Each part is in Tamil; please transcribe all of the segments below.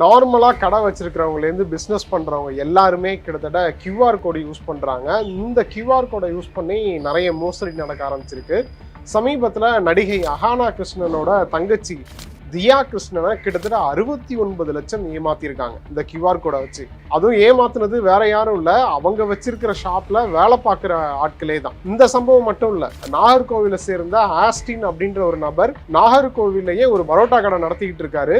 நார்மலாக கடை வச்சுருக்கிறவங்கலேருந்து பிஸ்னஸ் பண்ணுறவங்க எல்லாருமே கிட்டத்தட்ட கியூஆர் கோடு யூஸ் பண்ணுறாங்க இந்த கியூஆர் கோடை யூஸ் பண்ணி நிறைய மோசடி நடக்க ஆரம்பிச்சிருக்கு. சமீபத்தில் நடிகை அஹானா கிருஷ்ணனோட தங்கச்சி தியா கிருஷ்ணனை கிட்டத்தட்ட அறுபத்தி ஒன்பது லட்சம் ஏமாத்திருக்காங்க இந்த கியூஆர் கோடை வச்சு. அதுவும் ஏமாத்துனது வேற யாரும் இல்லை. அவங்க வச்சிருக்கிற ஷாப்ல வேலை பார்க்குற ஆட்களே தான். இந்த சம்பவம் மட்டும் இல்லை நாகர்கோவிலை சேர்ந்த ஆஸ்டின் அப்படின்ற ஒரு நபர் நாகர்கோவிலையே ஒரு பரோட்டா கடை நடத்திக்கிட்டு இருக்காரு.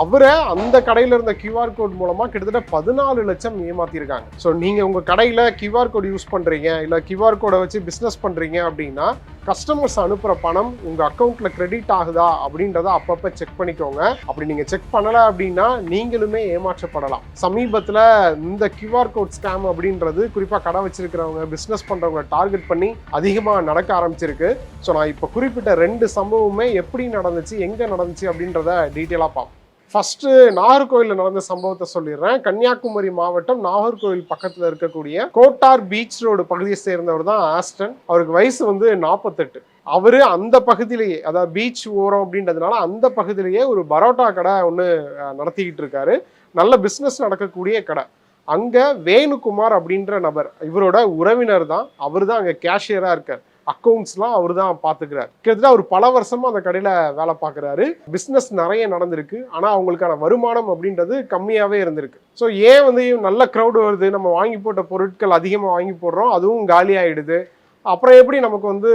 அவரை அந்த கடையில் இருந்த கியூஆர் கோட் மூலமாக கிட்டத்தட்ட பதினாலு லட்சம் ஏமாத்திருக்காங்க. ஸோ நீங்கள் உங்கள் கடையில் கியூஆர் கோட் யூஸ் பண்ணுறீங்க இல்லை கியூஆர் கோடை வச்சு பிஸ்னஸ் பண்ணுறீங்க அப்படின்னா கஸ்டமர்ஸ் அனுப்புகிற பணம் உங்கள் அக்கௌண்ட்டில் கிரெடிட் ஆகுதா அப்படின்றத அப்பப்போ செக் பண்ணிக்கோங்க. அப்படி நீங்கள் செக் பண்ணலை அப்படின்னா நீங்களுமே ஏமாற்றப்படலாம். சமீபத்தில் இந்த கியூஆர் கோட் ஸ்கேம் அப்படின்றது குறிப்பாக கடை வச்சிருக்கிறவங்க பிஸ்னஸ் பண்ணுறவங்க டார்கெட் பண்ணி அதிகமாக நடக்க ஆரம்பிச்சிருக்கு. ஸோ நான் இப்போ குறிப்பிட்ட ரெண்டு சம்பவமே எப்படி நடந்துச்சு எங்கே நடந்துச்சு அப்படின்றத டீட்டெயிலாக பார்ப்போம். ஃபர்ஸ்ட் நாகர்கோவிலில் நடந்த சம்பவத்தை சொல்லிடுறேன். கன்னியாகுமரி மாவட்டம் நாகர்கோவில் பக்கத்தில் இருக்கக்கூடிய கோட்டார் பீச் ரோடு பகுதியை சேர்ந்தவர் தான் ஆஸ்டன் அவருக்கு வயசு வந்து நாற்பத்தெட்டு அவர் அந்த பகுதியிலேயே அதாவது பீச் ஓரம் அப்படின்றதுனால அந்த பகுதியிலேயே ஒரு பரோட்டா கடை ஒன்று நடத்திக்கிட்டு இருக்காரு. நல்ல பிஸ்னஸ் நடக்கக்கூடிய கடை. அங்கே வேணுகுமார் அப்படின்ற நபர் இவரோட உறவினர் தான். அவர் தான் அங்கே கேஷியராக இருக்கார். அக்கௌண்ட்ஸ்லாம் அவர் தான் பார்த்துக்கிறார் கிட்டத்தட்ட அவர் பல வருஷமாக அந்த கடையில் வேலை பார்க்குறாரு பிஸ்னஸ் நிறைய நடந்திருக்கு. ஆனால் அவங்களுக்கான வருமானம் அப்படின்றது கம்மியாகவே இருந்திருக்கு. ஸோ ஏன் வந்து நல்ல க்ரௌடு வருது? நம்ம வாங்கி போட்ட பொருட்கள் அதிகமாக வாங்கி போடுறோம். அதுவும் காலி அப்புறம் எப்படி நமக்கு வந்து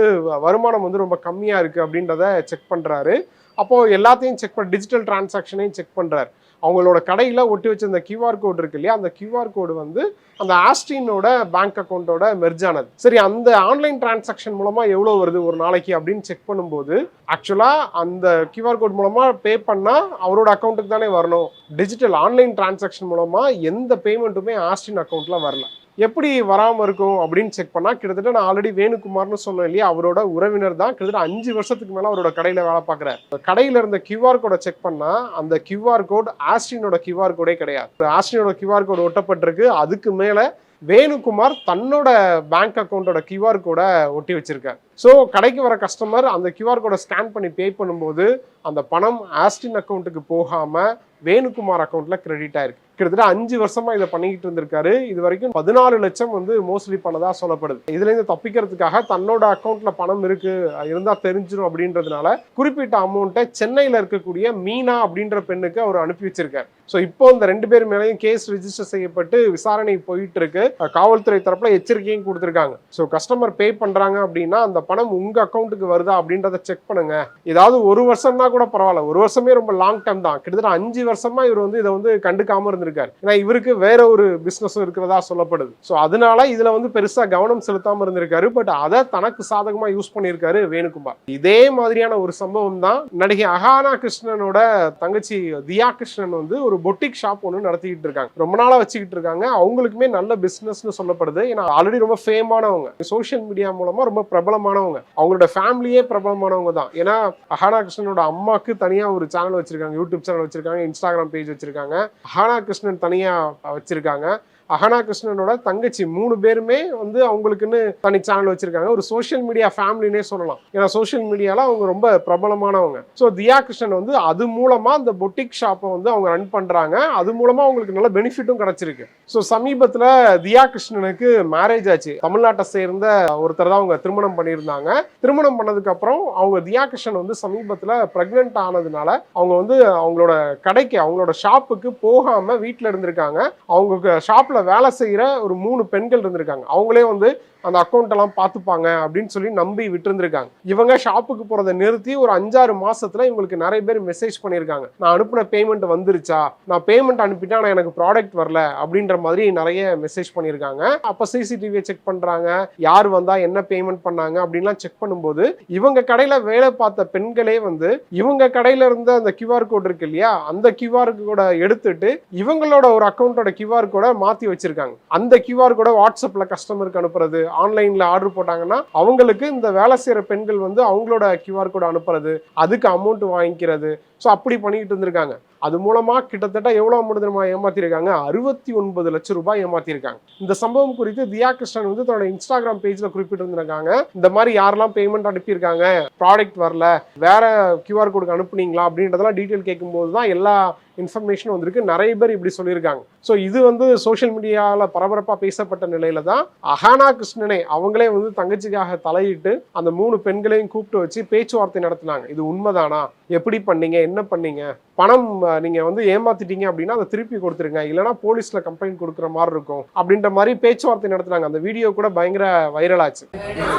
வருமானம் வந்து ரொம்ப கம்மியாக இருக்குது அப்படின்றத செக் பண்ணுறாரு அப்போது எல்லாத்தையும் செக் பண்ண டிஜிட்டல் டிரான்சாக்ஷனையும் செக் பண்ணுறாரு அவங்களோட கடையில் ஒட்டி வச்சிருந்த கியூஆர் கோடு இருக்கு இல்லையா? அந்த கியூஆர் கோடு வந்து அந்த ஆஸ்டினோட பேங்க் அக்கௌண்ட்டோட மெர்ஜ் ஆனது. சரி அந்த ஆன்லைன் டிரான்சாக்ஷன் மூலமாக எவ்வளோ வருது ஒரு நாளைக்கு அப்படின்னு செக் பண்ணும்போது ஆக்சுவலாக அந்த கியூஆர் கோட் மூலமாக பே பண்ணால் அவரோட அக்கௌண்ட்டுக்கு தானே வரணும். டிஜிட்டல் ஆன்லைன் டிரான்சாக்ஷன் மூலமாக எந்த பேமெண்ட்டுமே ஆஸ்டின் அக்கௌண்ட்டில் வரல. எப்படி வராமல் இருக்கும் அப்படின்னு செக் பண்ணால் கிட்டத்தட்ட நான் ஆல்ரெடி வேணுகுமார்னு சொன்னேன் இல்லையா? அவரோட உறவினர் தான். கிட்டத்தட்ட அஞ்சு வருஷத்துக்கு மேலே அவரோட கடையில் வேலை பார்க்குறாரு. கடையில் இருந்த கியூஆர் கோடை செக் பண்ணால் அந்த கியூஆர் கோட் ஆஸ்டினோட கியூஆர் கோடே கிடையாது. ஆஸ்டினோட கியூஆர் கோடு ஒட்டப்பட்டிருக்கு. அதுக்கு மேலே வேணுகுமார் தன்னோட பேங்க் அக்கௌண்ட்டோட கியூஆர் கோடை ஒட்டி வச்சிருக்காரு. ஸோ கடைக்கு வர கஸ்டமர் அந்த கியூஆர் கோடை ஸ்கேன் பண்ணி பே பண்ணும்போது அந்த பணம் ஆஸ்டின் அக்கௌண்ட்டுக்கு போகாமல் வேணுகுமார் அக்கௌண்ட்டில் கிரெடிட் ஆயிருக்கு. கிட்டத்தட்ட அஞ்சு வருஷமா இதை பண்ணிக்கிட்டு இருந்திருக்காரு. இது வரைக்கும் பதினாலு லட்சம் வந்து மோஸ்ட்லி பண்ணதா சொல்லப்படுது. இதுல இருந்து தப்பிக்கிறதுக்காக தன்னோட அக்கௌண்ட்ல பணம் இருக்கு. இருந்தா தெரிஞ்சிடும் அப்படின்றதுனால குறிப்பிட்ட அமௌண்ட்டை சென்னையில இருக்கக்கூடிய மீனா அப்படின்ற பெண்ணுக்கு அவர் அனுப்பி வச்சிருக்காரு. ஸோ இப்போ இந்த ரெண்டு பேர் மேலேயும் கேஸ் ரிஜிஸ்டர் செய்யப்பட்டு விசாரணை போயிட்டு இருக்கு. காவல்துறை தரப்புல எச்சரிக்கையும் கொடுத்துருக்காங்க. ஸோ கஸ்டமர் பே பண்றாங்க அப்படின்னா அந்த பணம் உங்க அக்கௌண்ட்டுக்கு வருதா அப்படின்றத செக் பண்ணுங்க. ஏதாவது ஒரு வருஷம்னா கூட பரவாயில்ல. ஒரு வருஷமே ரொம்ப லாங் டைம் தான். கிட்டத்தட்ட அஞ்சு வருஷமா இவர் வந்து இதை வந்து கண்டுக்காம இருந்திருக்காரு ஏன்னா இவருக்கு வேற ஒரு பிசினஸும் இருக்கிறதா சொல்லப்படுது. ஸோ அதனால இதுல வந்து பெருசா கவனம் செலுத்தாம இருந்திருக்காரு. பட் அதை தனக்கு சாதகமா யூஸ் பண்ணியிருக்காரு வேணுகுமார் இதே மாதிரியான ஒரு சம்பவம் தான் நடிகை அகானா கிருஷ்ணனோட தங்கச்சி தியா கிருஷ்ணன் வந்து ஒரு பொட்டிக் ஷாப் ஒன்று நடத்திக்கிட்டு இருக்காங்க. ரொம்ப நாளா வச்சுக்கிட்டு இருக்காங்க. அவங்களுக்குமே நல்ல பிசினஸ்னு சொல்லப்படுது. ஏன்னா ஆல்ரெடி ரொம்ப ஃபேமானவங்க சோஷியல் மீடியா மூலமா ரொம்ப பிரபலமானவங்க. அவங்களோட ஃபேமிலியே பிரபலமானவங்க தான். ஏன்னா அஹானா கிருஷ்ணனோட அம்மாக்கு தனியா ஒரு சேனல் வச்சிருக்காங்க. யூடியூப் சேனல் வச்சிருக்காங்க. இன்ஸ்டாகிராம் பேஜ் வச்சிருக்காங்க. அஹானா கிருஷ்ணன் தனியாக வச்சுருக்காங்க. அகனா கிருஷ்ணனோட தங்கச்சி மூணு பேருமே வந்து அவங்களுக்குன்னு தனி சேனல் வச்சிருக்காங்க. ஒரு சோஷியல் மீடியா ஃபேமிலினே சொல்லலாம். ஏன்னா சோஷியல் மீடியால அவங்க ரொம்ப பிரபலமானவங்க. ஸோ தியா கிருஷ்ணன் வந்து அது மூலமா இந்த பொட்டிக் ஷாப்பை வந்து அவங்க ரன் பண்றாங்க. அது மூலமா அவங்களுக்கு நல்ல பெனிஃபிட்டும் கிடைச்சிருக்கு. ஸோ சமீபத்துல தியா கிருஷ்ணனுக்கு மேரேஜ் ஆச்சு. தமிழ்நாட்டை சேர்ந்த ஒருத்தர் தான் அவங்க திருமணம் பண்ணியிருந்தாங்க. திருமணம் பண்ணதுக்கு அப்புறம் அவங்க தியா கிருஷ்ணன் வந்து சமீபத்தில் பிரெக்னென்ட் ஆனதுனால அவங்க வந்து அவங்களோட கடைக்கு அவங்களோட ஷாப்புக்கு போகாம வீட்டில் இருந்திருக்காங்க. அவங்க வேலை செய்யற ஒரு மூணு பெண்கள் இருந்திருக்காங்க. அவங்களே வந்து அந்த அக்கௌண்ட் எல்லாம் பார்த்துப்பாங்க அப்படின்னு சொல்லி நம்பி விட்டுருந்துருக்காங்க. இவங்க ஷாப்புக்கு போறதை நிறுத்தி ஒரு அஞ்சாறு மாசத்துல இவங்களுக்கு நிறைய பேர் மெசேஜ் பண்ணியிருக்காங்க. நான் அனுப்பின பேமெண்ட் வந்துருச்சா? நான் பேமெண்ட் அனுப்பிட்டா ஆனால் எனக்கு ப்ராடக்ட் வரல அப்படின்ற மாதிரி நிறைய மெசேஜ் பண்ணியிருக்காங்க. அப்போ சிசிடிவியை செக் பண்றாங்க. யார் வந்தா என்ன பேமெண்ட் பண்ணாங்க அப்படின்லாம் செக் பண்ணும்போது இவங்க கடையில வேலை பார்த்த பெண்களே வந்து இவங்க கடையில இருந்த அந்த கியூஆர் கோட் இருக்கு இல்லையா? அந்த கியூஆர் கோட எடுத்துட்டு இவங்களோட ஒரு அக்கௌண்ட்டோட கியூஆர் கோட மாத்தி வச்சிருக்காங்க. அந்த கியூஆர் கோட வாட்ஸ்அப்ல கஸ்டமருக்கு அனுப்புறது ஆன்லைனில் ஆர்டர் போட்டாங்கன்னா அவங்களுக்கு இந்த வேலை செய்கிற பெண்கள் வந்து அவங்களோட கியூஆர் கோடு அனுப்புறது அதுக்கு அமௌண்ட் வாங்கிக்கிறது ஸோ அப்படி பண்ணிக்கிட்டு இருந்திருக்காங்க. அது மூலமா கிட்டத்தட்ட எவ்வளவு அமௌண்ட் தெரியுமா ஏமாத்திருக்காங்க? அறுபத்தி ஒன்பது லட்சம் ரூபாய் ஏமாத்திருக்காங்க. இந்த சம்பவம் குறித்து தியா கிருஷ்ணன் வந்து தன்னோட இன்ஸ்டாகிராம் பேஜ்ல குறிப்பிட்டிருந்திருக்காங்க. இந்த மாதிரி யாரெல்லாம் பேமெண்ட் அனுப்பியிருக்காங்க? ப்ராடக்ட் வரல. வேற கியூஆர் கோடுக்கு அனுப்புனீங்களா? அப்படின்றதெல்லாம் டீட்டெயில் கேட்கும்போது தான் எல்லா இன்ஃபர்மேஷன் வந்திருக்கு. நிறைய பேர் இப்படி சொல்லியிருக்காங்க. ஸோ இது வந்து சோஷியல் மீடியாவில் பரபரப்பாக பேசப்பட்ட நிலையில தான் அஹானா கிருஷ்ணனே அவங்களே வந்து தங்கச்சிக்காக தலையிட்டு அந்த மூணு பெண்களையும் கூப்பிட்டு வச்சு பேச்சுவார்த்தை நடத்தினாங்க. இது உண்மைதானா? எப்படி பண்ணீங்க என்ன பண்ணீங்க பணம் அஹ், நீங்க வந்து ஏமாத்திட்டீங்க அப்படின்னா அதை திருப்பி கொடுத்துருங்க இல்லைன்னா போலீஸ்ல கம்ப்ளைண்ட் கொடுக்குற மாதிரி இருக்கும் அப்படின்ற மாதிரி பேச்சுவார்த்தை நடத்தினாங்க அந்த வீடியோ கூட பயங்கர வைரல் ஆச்சு ആ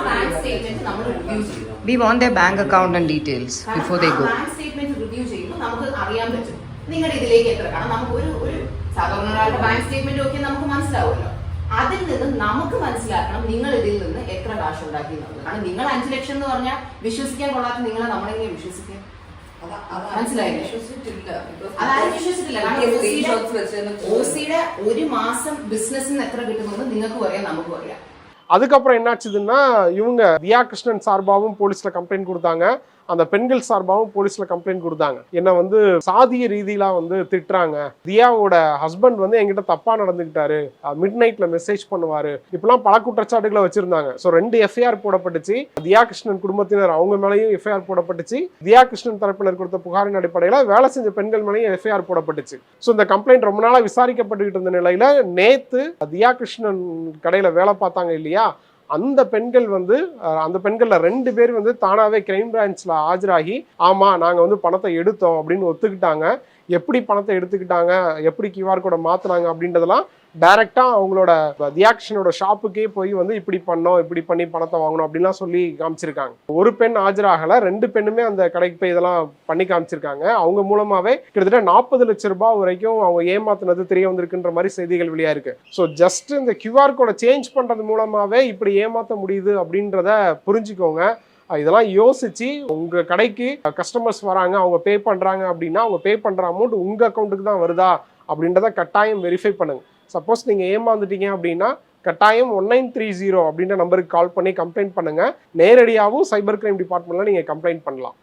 ബാങ്ക് സ്റ്റേറ്റ്മെന്റ് നമ്മൾ റിവ്യൂ ചെയ്യും We want their bank account and details before they go. Bank statement review ചെയ്യുമ്പോൾ നമുക്ക് അറിയാൻ പറ്റും നിങ്ങളുടെ ഇതിലേക്ക് എത്ര കാരണം നമുക്ക് ഒരു ഒരു സാധാരണ ഒരാളുടെ ബാങ്ക് സ്റ്റേറ്റ്മെന്റ് ഒക്കെ നമുക്ക് മനസ്സിലാവുമല്ലോ അതിൽ നിന്ന് നമുക്ക് മനസ്സിലാക്കണം നിങ്ങൾ ഇതിൽ നിന്ന് എത്ര കാശ് ഉണ്ടാക്കി എന്നുള്ളത് കാരണം നിങ്ങൾ അഞ്ചു ലക്ഷം എന്ന് പറഞ്ഞാൽ വിശ്വസിക്കാൻ കൊള്ളാത്ത നിങ്ങളെ നമ്മളെങ്ങനെ വിശ്വസിക്കാൻ മനസ്സിലായില്ലേ? അതാരും വിശ്വസിച്ചിട്ടില്ല കാരണം ഓസിയുടെ ഒരു മാസം ബിസിനസ്സിന് എത്ര കിട്ടുമെന്ന് നിങ്ങൾക്കും അറിയാം നമുക്കും അറിയാം அதுக்கப்புறம் என்னாச்சுதுன்னா இவங்க தியா கிருஷ்ணன் சார்பாகவும் போலீஸ்ல கம்ப்ளைண்ட் கொடுத்தாங்க அந்த பெண்கள் சார்பாகவும் போலீஸ்ல கம்ப்ளைண்ட் கொடுத்தாங்க. என்ன வந்து சாதிய ரீதியெலாம் வந்து திட்டுறாங்க. தியாவோட ஹஸ்பண்ட் வந்து என்கிட்ட தப்பா நடந்துக்கிட்டாரு. மிட் நைட்ல மெசேஜ் பண்ணுவாரு. இப்பெல்லாம் பல குற்றச்சாட்டுகளை வச்சிருந்தாங்க. ஸோ ரெண்டு எஃப்ஐஆர் போடப்பட்டுச்சு. தியா கிருஷ்ணன் குடும்பத்தினர் அவங்க மேலேயும் எஃப்ஐஆர் போடப்பட்டுச்சு. தியா கிருஷ்ணன் தரப்பினர் கொடுத்த புகாரின் அடிப்படையில் வேலை செஞ்ச பெண்கள் மேலேயும் எஃப்ஐஆர் போடப்பட்டுச்சு. ஸோ இந்த கம்ப்ளைண்ட் ரொம்ப நாளாக விசாரிக்கப்பட்டுக்கிட்டு இருந்த நிலையில நேத்து தியா கிருஷ்ணன் கடையில் வேலை பார்த்தாங்க இல்லையா? அந்த பெண்கள் வந்து அஹ், அந்த பெண்கள்ல ரெண்டு பேர் வந்து தானாவே கிரைம் பிரான்ச்ல ஆஜராகி ஆமா நாங்க வந்து பணத்தை எடுத்தோம் அப்படின்னு ஒத்துக்கிட்டாங்க. எப்படி பணத்தை எடுத்துக்கிட்டாங்க? எப்படி கியூஆர் கோடை மாத்துனாங்க அப்படின்றதெல்லாம் டைரக்டா அவங்களோட தியாக்ஷனோட ஷாப்புக்கே போய் வந்து இப்படி பண்ணோம் இப்படி பண்ணி பணத்தை வாங்கணும் அப்படின்லாம் சொல்லி காமிச்சிருக்காங்க. ஒரு பெண் ஆஜராகல ரெண்டு பெண்ணுமே அந்த கடைக்கு போய் இதெல்லாம் பண்ணி காமிச்சிருக்காங்க. அவங்க மூலமாவே கிட்டத்தட்ட நாற்பது லட்ச ரூபாய் வரைக்கும் அவங்க ஏமாத்தினது தெரிய வந்திருக்குன்ற மாதிரி செய்திகள் வெளியா இருக்கு. ஸோ ஜஸ்ட் இந்த கியூஆர் கோடை சேஞ்ச் பண்றது மூலமாவே இப்படி ஏமாத்த முடியுது அப்படின்றத புரிஞ்சுக்கோங்க. இதெல்லாம் யோசிச்சு உங்க கடைக்கு கஸ்டமர்ஸ் வராங்க அவங்க பே பண்றாங்க அப்படின்னா அவங்க பே பண்ற அமௌண்ட் உங்க அக்கௌண்ட்டுக்கு தான் வருதா அப்படின்றத கட்டாயம் வெரிஃபை பண்ணுங்க. சப்போஸ் நீங்க ஏமாந்துட்டீங்க அப்படின்னா கட்டாயம் ஒன் நைன் த்ரீ ஜீரோ அப்படின்ற நம்பருக்கு கால் பண்ணி கம்ப்ளைண்ட் பண்ணுங்க. நேரடியாகவும் சைபர் கிரைம் டிபார்ட்மெண்ட்ல நீங்க கம்ப்ளைண்ட் பண்ணலாம்.